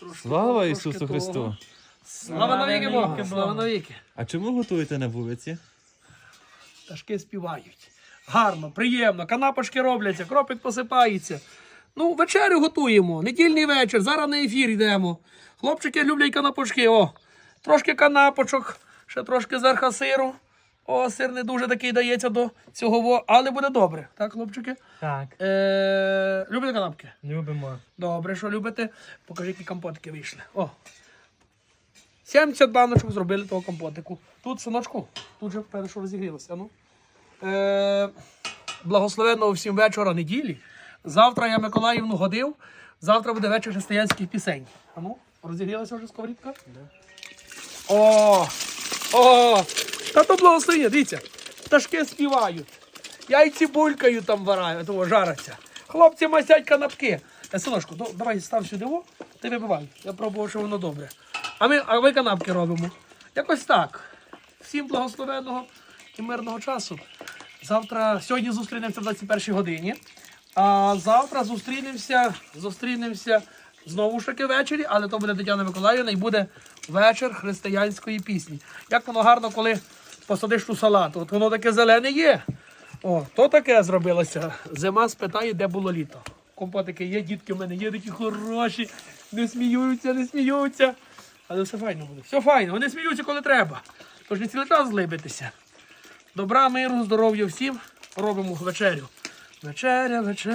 Трошки Слава Ісусу Христу! Слава навіки Богу! Слава навіки! А чому готуєте на вулиці? Пташки співають. Гарно, приємно, канапочки робляться, кропик посипається. Ну, вечерю готуємо, недільний вечір, зараз на ефір йдемо. Хлопчики люблять канапочки. О, трошки канапочок, ще трошки зверха сиру. О, сир не дуже такий дається до цього, але буде добре. Так, хлопчики? Так, Е, любите канапки? любимо. Добре, що любите. Покажіть, які компотики вийшли. О. 70 баночок зробили того компотику. Тут, синочку, тут же вперше розігрілося. Ну. Е, благословенного всім вечора неділі. Завтра я Миколаївну годив. Завтра буде вечір християнських пісень. А ну, розігрілася вже сковорідка? О! О! Та то благословення, дивіться. Пташки співають. Яйці булькають там варають, того жаряться. Хлопці масять канапки. Е, Синочку, до- давай став сюди, о, ти вибивай. Я пробував, що воно добре. А ми, а ми канапки робимо. Якось так. Всім благословенного і мирного часу. Завтра, сьогодні зустрінемося в 21 годині. А завтра зустрінемося, зустрінемося знову ж таки ввечері, але то буде Тетяна Миколаївна і буде вечір християнської пісні. Як воно гарно, коли посадиш ту салату. От воно таке зелене є. О, то таке зробилося. Зима спитає, де було літо. Компотики є, дітки в мене є такі хороші, не сміються, не сміються. Але все файно буде. Все файно. Вони сміються, коли треба. Тож не цілий час злибитися. Добра, миру, здоров'я всім. Робимо вечерю. Вечеря, вечеря.